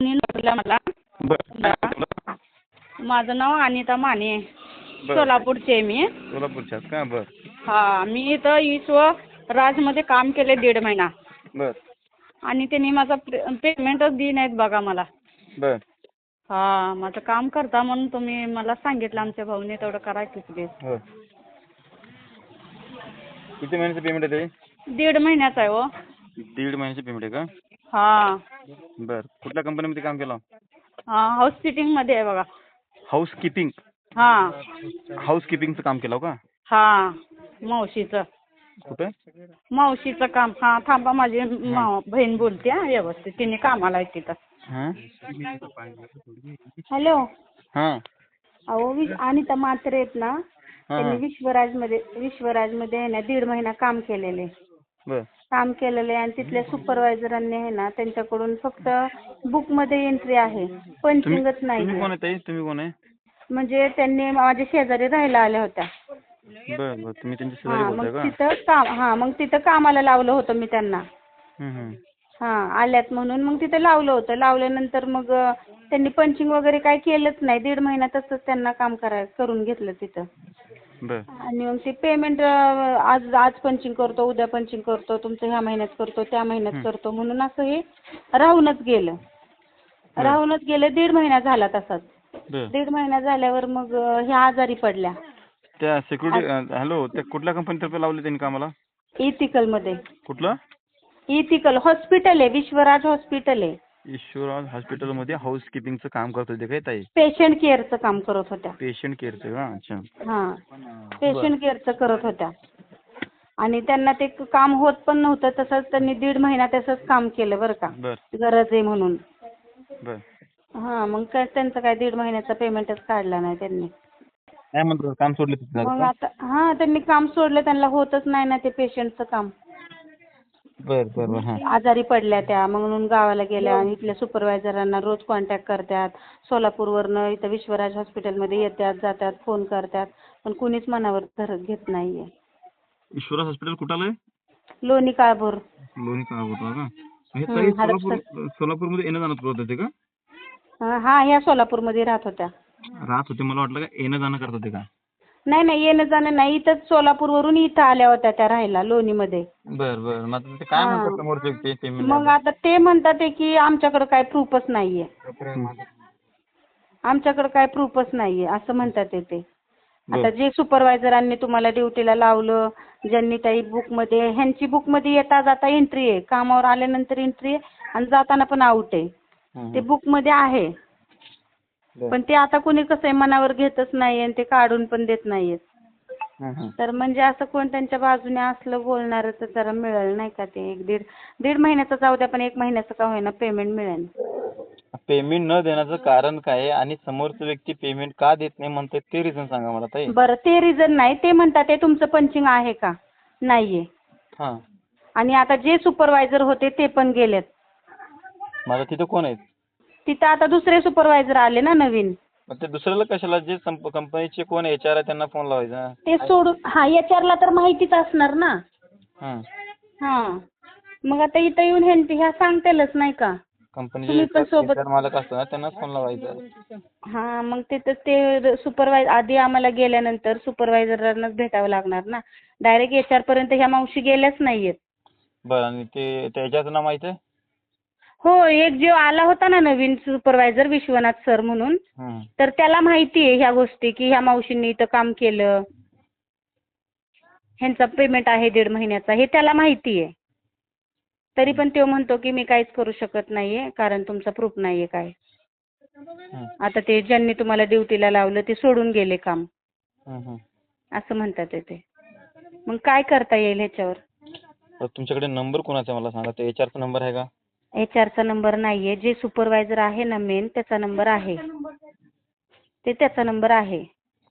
मला? माझं नाव अनिता माने. सोलापूरची आहे मी. सोलापूरच्यात का? बरं. हा मी इथं विश्व राजमध्ये काम केले दीड महिना. बरं. आणि त्यांनी माझा पेमेंटच दिली नाहीत बघा मला. बरं. हा माझं काम करता म्हणून तुम्ही मला सांगितलं आमच्या भाऊने तेवढं प्लीज हो किती महिन्याचं पेमेंट आहे ते? दीड महिन्याचा आहे हो. दीड महिन्याचं पेमेंट आहे का? हा. बरं. कुठल्या कंपनीमध्ये काम केलं? हाऊस सिटिंगमध्ये आहे बघा. हाऊस किपिंग हा. हाऊस किपिंगचं काम केलं हो का? हा मावशीचं. कुठं? मावशीचं काम. हा थांबा माझी माव बहीण बोलते हा व्यवस्थित. तिने कामाला आहे तिथं. हां? हॅलो. हां. अहो विश अनिता म्हात्रे आहेत ना त्यांनी हां विश्वराजमध्ये विश्वराजमध्ये आहे ना दीड महिना काम केलेले. काम केलेलं आहे आणि तिथल्या सुपरवायझरांनी आहे ना त्यांच्याकडून फक्त बुकमध्ये एंट्री आहे. पंचिंगच तुम्ही नाही कोण आहे ताई? तुम्ही कोण आहे? म्हणजे त्यांनी माझ्या शेजारी राहायला आल्या होत्या. बरं बरं. तुम्ही त्यांच्या शेजारी हा बोलताय मग का? तिथं काम हा मग तिथं कामाला लावलं होतं मी त्यांना. हं, आल्यात म्हणून मग तिथं लावलं होतं. लावल्यानंतर मग अं, त्यांनी पंचिंग वगैरे काही केलंच नाही. दीड महिना तसंच त्यांना काम कराय करून घेतलं तिथं. बरं. आणि मग ते पेमेंट आज आज पंचिंग करतो उद्या पंचिंग करतो तुमचं ह्या महिन्यात करतो त्या महिन्यात करतो. म्हणून असं हे राहूनच गेलं. राहूनच गेलं दीड महिना झाला तसाच. बरं. दीड महिना झाल्यावर मग ह्या आजारी पडल्या. त्या सिक्युरिटी हॅलो त्या कुठल्या कंपनीतर्फे लावले त्यांनी कामाला? इथिकलमध्ये कुठलं? इथिकल हॉस्पिटल आहे विश्वराज हॉस्पिटल आहे. ईश्वराज हॉस्पिटलमध्ये हाऊस किपिंगचं काम करत होते काय ताई? पेशंट केअरचं काम करत होत्या. पेशंट केअरचं का? अच्छा. हां. पेशंट केअरचं करत होत्या. आणि त्यांना ते काम होत पण नव्हतं तसंच त्यांनी दीड महिना तसंच काम केलं बरं का. बरं. गरज आहे म्हणून. बरं. हां मग काय त्यांचं काय दीड महिन्याचा पेमेंटच काढला नाही त्यांनी. काय म्हणतो काम सोडले मग आता हां त्यांनी काम सोडलं त्यांना होतच नाही ना ते पेशंटचं काम. बरं बरं बरं हां. आजारी पडल्या त्या मग म्हणून गावाला गेल्या आणि इथल्या सुपरवायझरांना रोज कॉन्टॅक्ट करतात. सोलापूरवरनं इथं विश्वराज हॉस्पिटलमध्ये येतात जातात फोन करतात. पण कुणीच मनावर धरत घेत नाही आहे ईश्वराज हॉस्पिटल कुठं आलंय? लोणी काळभोर. लोणी का होता का? हे हं, ताई हडपसर. सोलापूर सोलापूरमध्ये येणं जाणं करत होते का? हां हां ह्या सोलापूरमध्ये राहत होत्या. राहत होते मला वाटलं का येणं जाणं करत होते का? नाही नाही येणं जाणं नाही. इथंच सोलापूरवरून इथं आल्या होत्या त्या राहायला लोणीमध्ये. बरं बरं. मग आता ते काय हां. म्हणतात समोरचे ते पेमेंट मग आता ते म्हणतात आहे की आमच्याकडं काय प्रूफच नाहीये. आमच्याकडं काय प्रूफच नाहीये असं म्हणतात आहे ते. आता जे सुपरवायझरांनी तुम्हाला ड्युटीला लावलं ज्यांनी काही बुकमध्ये ह्यांची बुकमध्ये येता जाता एंट्री आहे. कामावर आल्यानंतर एंट्री आहे आणि जाताना पण आउट आहे. ते बुकमध्ये आहे. पण ते आता कोणी कसं आहे मनावर घेतच नाही आणि ते काढून पण देत नाहीयेत. तर म्हणजे असं कोण त्यांच्या बाजूने असलं बोलणारं तर जरा मिळेल नाही का ते? एक दीड दीड महिन्याचं जाऊ द्या पण एक महिन्याचं का होईना पेमेंट मिळेल. पेमेंट न देण्याचं कारण काय आहे आणि समोरचा व्यक्ती पेमेंट का देत नाही म्हणते ते रिझन सांगा मला ताई. बरं ते रिझन नाही. ते म्हणतात ते तुमचं पंचिंग आहे का? नाहीये. हां. आणि आता जे सुपरवायझर होते ते पण गेलेत. माझं तिथं कोण आहेत? तिथं आता दुसरे सुपरवायझर आले ना नवीन. मग ते दुसऱ्याला कशाला? जे कंपनीचे कोण एच आर आहे त्यांना फोन लावायचा. ते सोडून हा एचआरला तर माहितीच असणार ना. हां. हा. मग आता इथं येऊन ह्या ह्या सांगतेलच नाही का? कंपनीचे तुम्ही पण सोबत- HR मालक असतो ना त्यांनाच फोन लावायचा. हा मग तिथं ते सुपरवायझर आधी आम्हाला गेल्यानंतर सुपरवायझरांनाच भेटावं लागणार ना. डायरेक्ट एच आर पर्यंत ह्या मावशी गेल्याच नाहीयेत. बरं आणि ते त्याच्याचं नाव माहिती आहे? हो एक जो आला होता ना नवीन सुपरवायझर विश्वनाथ सर म्हणून. हं. तर त्याला माहिती आहे ह्या गोष्टी की ह्या मावशींनी इथं काम केलं. ह्यांचा पेमेंट आहे दीड महिन्याचा हे त्याला माहिती आहे. तरी पण तो म्हणतो की मी काहीच करू शकत नाहीये कारण तुमचा प्रूफ नाहीये काय. हं. आता ते ज्यांनी तुम्हाला ड्युटीला लावलं ते सोडून गेले काम. हं, हं. असं म्हणतात आहे ते. मग काय करता येईल ह्याच्यावर? तर तुमच्याकडे नंबर कोणाचा आहे मला सांगा? ते एच आरचा नंबर आहे का? एच आरचा नंबर नाहीये. जे सुपरवायझर आहे ना मेन त्याचा नंबर आहे. ते त्याचा नंबर आहे.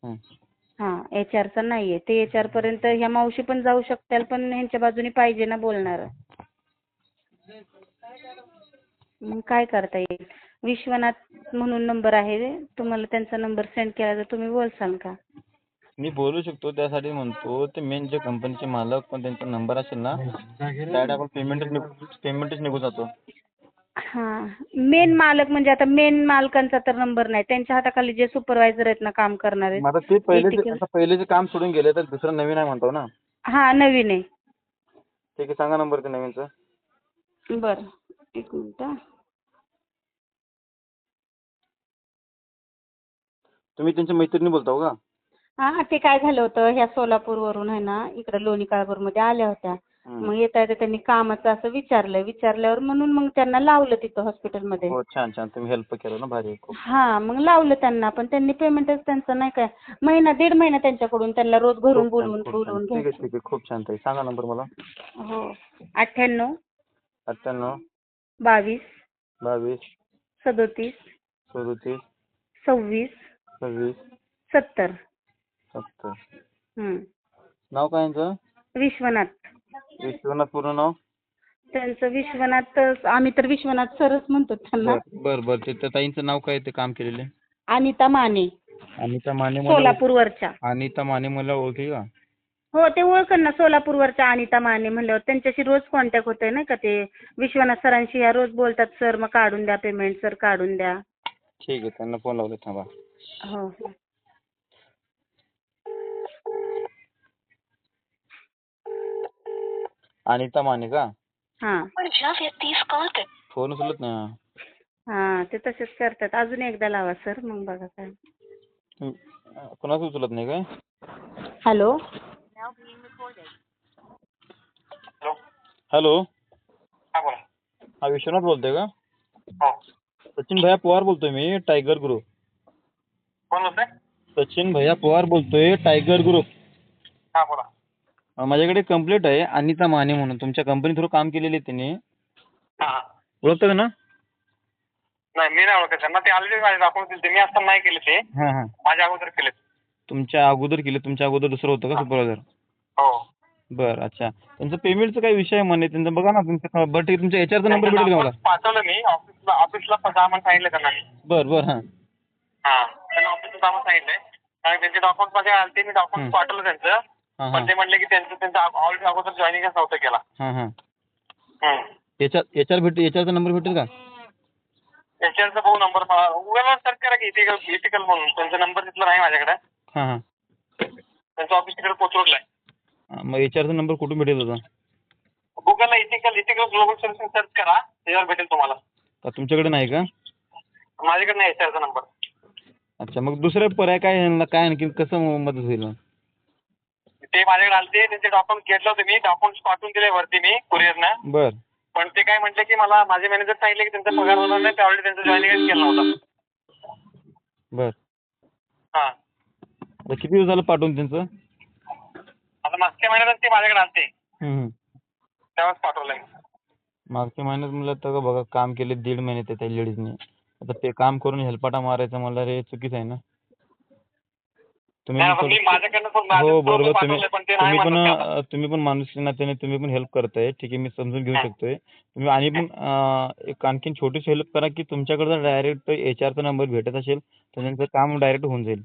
हं. हां एच आरचा नाहीये. ते एच आर पर्यंत ह्या मावशी पण जाऊ शकतील पण ह्यांच्या बाजूने पाहिजे ना बोलणार. मग काय करता येईल? विश्वनाथ म्हणून नंबर आहे. तुम्हाला त्यांचा नंबर सेंड केला तर तुम्ही बोलसाल का? मी बोलू शकतो त्यासाठी म्हणतो ते मेन जे कंपनीचे मालक पण त्यांचा नंबर असेल ना त्यासाठी आपण पेमेंटच निघू पेमेंटच निघून जातो हा मेन मालक म्हणजे आता मेन मालकांचा तर नंबर नाही त्यांच्या हाताखाली जे सुपरवायझर आहेत ना काम करणारे मग आता ते पहिले. आता पहिले जे काम सोडून गेले तर दुसरं नवीन आहे म्हणतो ना हा नवीन आहे ठीक आहे सांगा नंबर ते नवीनचं बर एक मिनिट हा. तुम्ही त्यांच्या मैत्रिणी बोलताव का हा ते काय झालं होतं ह्या सोलापूरवरून आहे ना इकडे लोणी मध्ये आल्या होत्या. मग येता येता त्यांनी कामाचं असं विचारलं विचारल्यावर म्हणून मग त्यांना लावलं तिथं हॉस्पिटलमध्ये हो छान छान. तुम्ही हेल्प केलं ना भारी खूप. हा मग लावलं त्यांना पण त्यांनी पेमेंटच त्यांचं नाही काय. महिना दीड महिना त्यांच्याकडून त्यांना रोज घरून बोलवून. बोलवून ठीक आहे घ्यायचं. ठीक आहे. खूप छान ताई. सांगा नंबर मला. हो अठ्ठ्याण्णव. अठ्ठ्याण्णव. बावीस. बावीस. सदोतीस. सदोतीस. सव्वीस. सव्वीस. सत्तर. नाव काय यांचं? विश्वनाथ. विश्वनाथ पूर्ण नाव? त्यांचं विश्वनाथ आम्ही तर विश्वनाथ सरच म्हणतो त्यांना. बर बर बर. ते त्या ताईंचं नाव काय ते काम केलेले अनिता माने. अनिता माने मला सोलापूरवरच्या. अनिता माने मला ओळखी का? हो ते ओळखन ना सोलापूरवरच्या अनिता माने म्हणल्यावर. त्यांच्याशी रोज कॉन्टॅक्ट होतोय नाही का ते? विश्वनाथ सरांशी या रोज बोलतात सर मग काढून द्या पेमेंट सर काढून द्या. ठीक आहे त्यांना फोन लावले थांबा. हो हो अनिता माने का? हां. पण ज्या व्यक्तीस कॉल कर फोन उचलत नाही. हां ते तसेच करतात. अजून एकदा लावा सर. मग बघा काय. कोणाचं उचलत नाही काय? हॅलो. हॅलो. हा बोला. हा विश्वनाथ बोलतोय का? हो. सचिन भैया पवार बोलतोय मी टायगर ग्रुप कोण बोलतंय? सचिन भैया पवार बोलतोय टायगर ग्रुप हा बोला. माझ्याकडे कंप्लेंट आहे अनिता माने म्हणून. तुमच्या कंपनी थ्रू काम केलेले त्यांनी हा. ओळखतं का ना? नाही मी नाही ओळखत. त्यांना ते ऑलरेडी माझे दिले मी असताना नाही केले ते. हां हां. माझ्या अगोदर केले. तुमच्या अगोदर केले. तुमच्या अगोदर दुसरं होतं का सुपरवायझर हो. बरं अच्छा. त्यांचं पेमेंटचं काय विषय आहे म्हणे. त्यांचं बघा ना तुमचं बरं ठीक आहे, तुमच्या एचआरचा नंबर भेटेल का मला? पाठवलं मी. ऑफिसला ऑफिसला जामन सांगितलं त्यांना मी. बरं बरं हां. हा. त्यांना ऑफिसला जामन सांगितलंय कारण त्यांचे डॉक्युमेंट माझे आलते मी डॉक्युमेंट. पाठवलं त्यांचं. पण ते म्हणले की त्यांचं त्यांचं ऑलरेडी अगोदर जॉईनिंगच नव्हतं केला. हां हां. हम्म. एचआर एचआर भेट एचआरचा नंबर भेटेल का? त्यांच्यावरचा भाऊ नंबर गुगलवर सर्च करा की इथिकल इथिकल म्हणून. त्यांचा नंबर तिथला नाही माझ्याकडे. हां हां. त्यांचं ऑफिस तिकडे पोचवलंय हां, मग एचआरचा नंबर कुठून भेटेल होता गुगलला ethical ethical global servicing search करा. त्याच्यावर भेटेल तुम्हाला. तुमच्याकडे नाही का? माझ्याकडे नाही याचा नंबर अच्छा मग दुसरा पर्याय काय आहे? काय आणखी कसं मदत होईल? ते माझ्याकडे आलते त्यांचे डॉक्युमेंट घेतलं होते मी. डॉक्युमेंट्स पाठवून दिले वरती मी कुरिअरनं बरं. पण ते काय म्हटले की मला माझे मॅनेजर सांगितले की त्यांचा पगार होणार नाही त्यावेळी त्यांचं जॉईनिंगच केलं नव्हतं. बरं. हां. आता किती दिवस झालं पाठवून त्यांचं? आता मागच्या महिन्यातच ते माझ्याकडे आलते. हम्म, हम्म. तेव्हाच पाठवलं मी मागच्या महिन्यात म्हणलं तर बघा काम केले दीड महिने ते त्या लेडीजने. आता ते काम करून हेलपाटा मारायचं म्हणलं रे चुकीचं आहे ना. तुम्ही हो बरोबर तुम्ही पण तुम्ही पण तुम्ही माणूस नात्याने तुम्ही पण हेल्प करताय ठीक आहे मी समजून घेऊ. शकतोय तुम्ही आणि पण एक आणखीन छोटीशी हेल्प करा की तुमच्याकडे डायरेक्ट एच आरचा नंबर भेटत असेल तर त्यांचं काम डायरेक्ट होऊन जाईल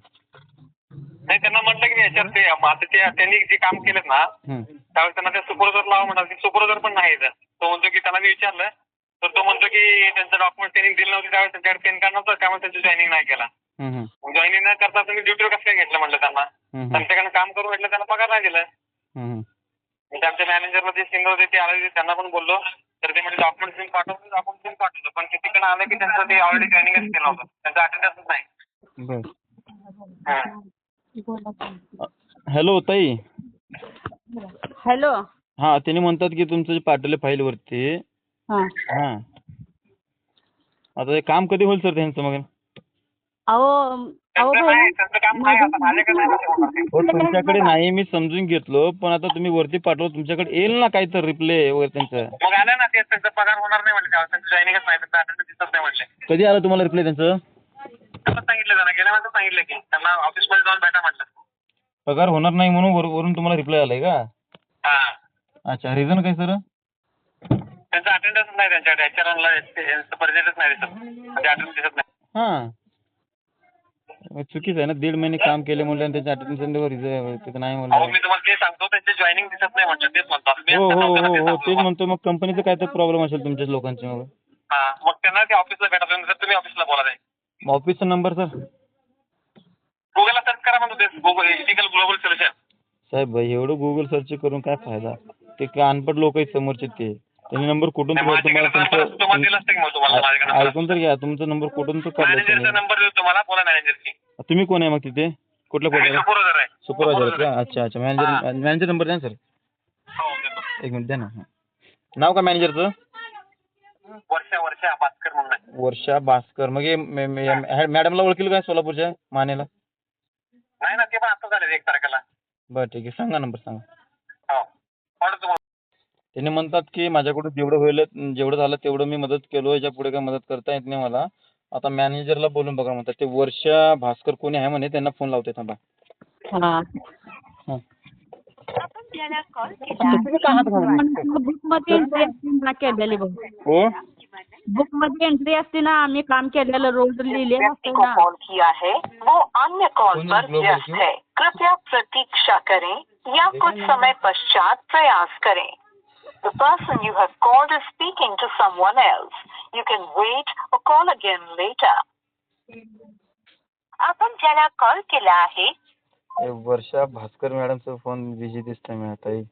नाही त्यांना म्हटलं की ते आता ते त्यांनी जे काम केलं ना. त्यावेळेस त्यांना ते सुपरवायझर लावा म्हणाल सुपरवायझर पण नाही. तो म्हणतो की त्याला मी विचारलं तर तो म्हणतो की त्यांचं डॉक्युमेंट त्यांनी दिलं नव्हतं त्यावेळेस त्यांच्याकडे पेन कार्ड नव्हतं त्यामुळे त्यांचं जॉईनिंग नाही केला. जॉईनिंग न करता तुम्ही ड्युटीवर कसं काय घेतलं म्हटलं त्यांना? हम्म, हम्म. त्यांच्याकडे काम करून घेतलं त्यांना पगार नाही दिलं. म्हणजे आमच्या मॅनेजरला जे सिंगर होते ते आले त्यांना पण बोललो. तर ते म्हणजे डॉक्युमेंट तुम्ही पाठवलं डॉक्युमेंट तुम्ही पाठवलं पण तिकडे आलं की त्यांचं ते ऑलरेडी जॉईनिंगच केलं होतं. त्यांचं अटेंडन्सच नाही. हां. हॅलो ताई. हॅलो. हा त्यांनी म्हणतात की तुमचं जे पाठवले फाईल वरती. हां. हा. आता हे काम कधी होईल सर त्यांचं मग? अहो अहो भाऊ. हो तुमच्याकडे नाही मी समजून घेतलो पण आता तुम्ही वरती पाठवलं तुमच्याकडे येईल ना काही तर रिप्ले वगैरे त्यांचं? मग आलं ना ते त्यांचा पगार होणार नाही म्हणले त्यावेळेस त्यांचं जॉईनिंगच नाही त्यांचं अटेंडन्स दिसत नाही म्हणले. कधी आलं तुम्हाला रिप्ले त्यांचं? त्यांना सांगितलं त्यांना गेल्या सांगितलं की त्यांना ऑफिसमध्ये जाऊन भेटा म्हटलं पगार होणार नाही म्हणून वर- वरून तुम्हाला रिप्लाय आलाय का? हां. अच्छा रिझन काय सर त्यांचा अटेंडन्स नाही त्यांच्याकडे एचआरला पर्सेंटच नाही दिसत. म्हणजे अटेंडन्स दिसत नाही. हा. मग चुकीचं आहे ना. दीड महिने काम केले म्हणलं त्याच्या अटेंडन्स तिथं नाही अहो म्हणलं मी तुम्हाला ते सांगतो त्यांचे जॉईनिंग दिसत नाही म्हटलं तेच म्हणतो. मी हो आता हो नव्हतं ना हो हो. सांगतो तेच. म्हणतो. मग कंपनीचं काय तर प्रॉब्लेम असेल तुमच्याच लोकांचे मग. हा मग त्यांना ते ऑफिसला भेटा तुम्ही तुम्ही ऑफिसला बोला मग ऑफिसचा नंबर सर गुगलला सर्च करा म्हणतो ते. गुगल एथिकल ग्लोबल सोल्युशन साहेब एवढं गुगल सर्च करून काय फायदा? ते काय अनपढ लोक आहेत समोरचे ते. त्यांनी नंबर कुठून ऐकून तर घ्या तुमचा नंबर कुठून काढला नंबर देतो तुम्हाला बोला मॅनेजरची तुम्ही कोण आहे मग तिथे? कुठल्या सुपरवायझर आहे. सुपरवायझर का? अच्छा अच्छा. मॅनेजर मॅनेजर नंबर द्या सर. हो. एक मिनिट द्या ना. नाव का मॅनेजरचं वर्षा वर्षा भास्कर म्हणून. वर्षा भास्कर. मग मॅडमला ओळखील काय सोलापूरच्या मानेला? नाही ना ते पण आता झाले एक तारखेला. बरं ठीक आहे. सांगा नंबर सांगा. त्यांनी म्हणतात की माझ्याकडून जेवढं होईल जेवढं झालं तेवढं मी मदत केलो याच्यापुढे काय मदत करता येत नाही मला. आता मॅनेजरला बोलून बघा म्हणतात ते वर्षा भास्कर कोणी आहे म्हणे त्यांना फोन लावते थांबा. हा. बुकमध्ये एंट्री असते ना केलेली बघ. हो? बुकमध्ये एंट्री असते ना आम्ही काम केलेलं रोज लिहिलेलं व्यक्ति असते ना. कॉल किया है वो अन्य कॉल पर व्यस्त? है कृपया प्रतीक्षा करें या कुछ समय पश्चात प्रयास करें. The person you have called is speaking to someone else. You can wait or call again later. आपण ज्याला कॉल केला आहे. हे वर्षा भास्कर मॅडमचा फ़ोन बिझी दिसतोय मी आता हे.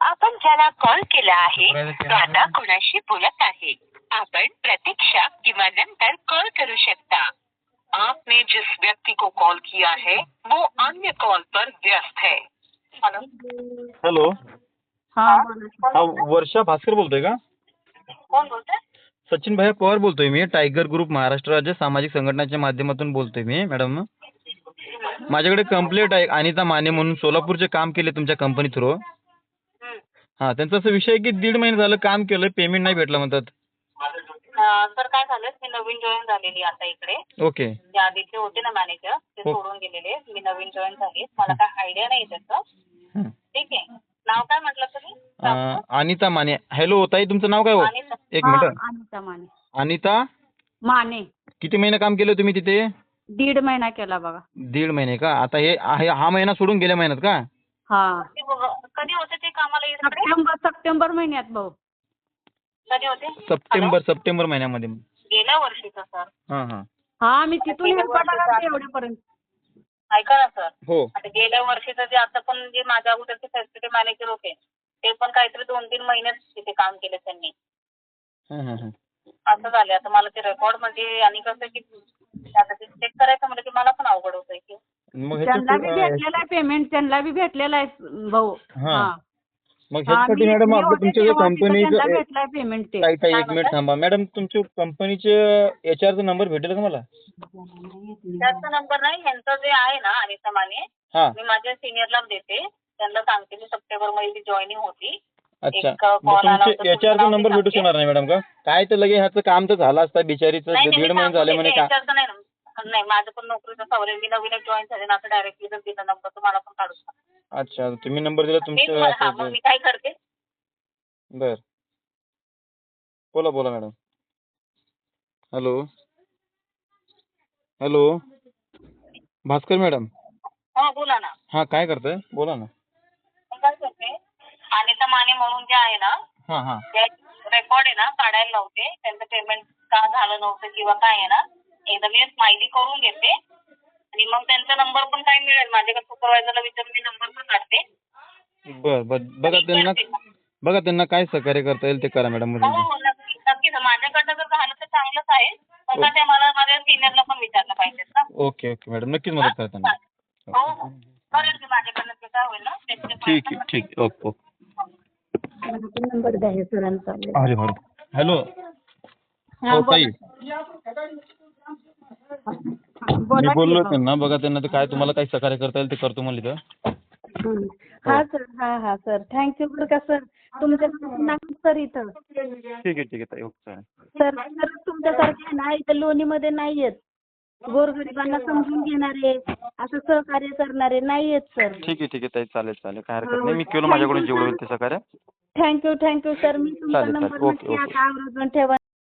आपण ज्याला कॉल केला आहे तो आता कोणाशी बोलत आहे? आपण प्रतीक्षा किंवा नंतर कॉल करू शकता. आपने जिस व्यक्ति को कॉल किया है वो अन्य कॉल पर व्यस्त है. हॅलो हा हा वर्षा भास्कर बोलतोय का? कौन बोलते सचिन भैया पवार बोलतोय मी. टायगर ग्रुप महाराष्ट्र राज्य सामाजिक संघटनेच्या माध्यमातून बोलतोय मी मॅडम माझ्याकडे कंप्लेंट आहे अनिता माने म्हणून. सोलापूरचे काम केले तुमच्या कंपनी थ्रू हा त्यांचा असं विषय आहे की दीड महिने झालं काम केलं पेमेंट नाही भेटलं म्हणतात. सर काय झालं मी नवीन जॉईन झालेली आता इकडे. ओके. जे आधीचे होते ना मॅनेजर ते हो. सोडून गेलेले. मी नवीन जॉईन झाली. मला काय आयडिया नाही त्याचं. ठीक आहे. नाव काय म्हटलं तुम्ही? अनिता माने. हॅलो ताई तुमचं नाव काय हो. एक मिनिट. अनिता माने. अनिता? माने. किती महिने काम केलं तुम्ही तिथे? दीड महिना केला बघा. दीड महिने का? आता हे हा महिना सोडून गेल्या महिन्यात का? हा. कधी होते ते कामाला सप्टेंबर सप्टेंबर महिन्यात भाऊ. कधी होते? सप्टेंबर सप्टेंबर महिन्यामध्ये. गेल्या वर्षीचं सर. हां हां. हा मी तिथून एवढ्यापर्यंत. ऐका ना सर. हो. आता गेल्या वर्षीचं जे आता पण जे माझ्या अगोदरचे फॅसिलिटी मॅनेजर होते ते पण काहीतरी दोन तीन महिनेच तिथे काम केले त्यांनी. हं, हं, हं. असं झालं आता मला ते रेकॉर्ड म्हणजे आणि कसं की आता ते चेक करायचं म्हणजे की मला पण अवघड होतंय की. मग त्यांना बी भेटलेलं आहे पेमेंट त्यांना बी भेटलेलं आहे भाऊ. हा. मग हा, ह्याच्यासाठी मी- मॅडम आपलं तुमच्या त्यांना कंपनीचं भेटलाय पेमेंट ते. ताई ताई एक मिनिट? थांबा. मॅडम तुमच्या कंपनीचे एच आरचा नंबर भेटेल का मला? त्याचा नंबर नाही यांचं जे आहे ना अनिता माने हा. मी माझ्या सिनियरला देते. त्यांना सांगते मी सप्टेंबरमध्ये जॉईनिंग होती. अच्छा. एक call मग आला तुमचे एच आरचा तुमचं नंबर नाव भेटू सांगते. शकणार नाही मॅडम का? काय तर लगे ह्याचं काम तर झालं असतं बिचारीचं नाही नाही, दीड मी महिने झाले म्हणे ते का HR चं नाही. ना नाही माझं पण नोकरीचं आहे. मी नवीनच जॉईन झाले ना आता डायरेक्टली जर दिला नंबर तुम्हाला पण काढू शकता. अच्छा तुम्ही नंबर दिला मी तुमचं तुम्हाला- असं- मग मी काय करते? बर. बोला बोला madam hello hello Bhaskar madam हा बोला ना. हा काय करताय? बोला ना. काय करते? अनिता माने म्हणून जे आहे ना हा हा. रेकॉर्ड आहे ना काढायला लावते. त्यांचं पेमेंट का झालं नव्हतं किंवा काय आहे ना एकदा मी माहिती करून घेते. आणि मग त्यांचा नंबर पण काय मिळेल? सुपरवायझरला विचारून मी नंबर पण काढते. बर बर. बघा त्यांना बघा त्यांना काय सहकार्य करता येईल ते करा मॅडम हो हो नक्की नक्कीच माझ्याकडनं जर झालं तर चांगलंच आहे. पण ते मला माझ्या सिनियरला पण विचारलं पाहिजे ना ओके ओके मॅडम. नक्कीच मदत करा त्यांना. हो हो. करेल मी माझ्याकडनं जे काय होईल ना त्याचे ठीक आहे ठीक आहे. Okay okay. नंबर द्या हे सरांचा. अरे हॅलो. हो ताई. मी बोललो. त्यांना बघा त्यांना ते काय तुम्हाला काही सहकार्य करता येईल ते करतो म्हणले तर हं. हा सर. हा हा सर. थँक्यू बरं का सर. तुमच्यासारखे नाही सर इथं. ठीक आहे ठीक आहे ताई. ओके चालेल. सर खरंच तुमच्यासारखे आहे ना इथं लोणीमध्ये नाही आहेत गोरगरिबांना समजून घेणारे असं सहकार्य करणारे नाही आहेत सर. ठीक आहे ठीक आहे ताई. चालेल चालेल. काय हरकत नाही. मी केलं माझ्याकडून जेवढं होईल ते सहकार्य. थँक्यू थँक्यू सर मी तुमचा चालेल, चालेल. नंबर ओके, नक्की ओके. आता आवर्जून ठेवा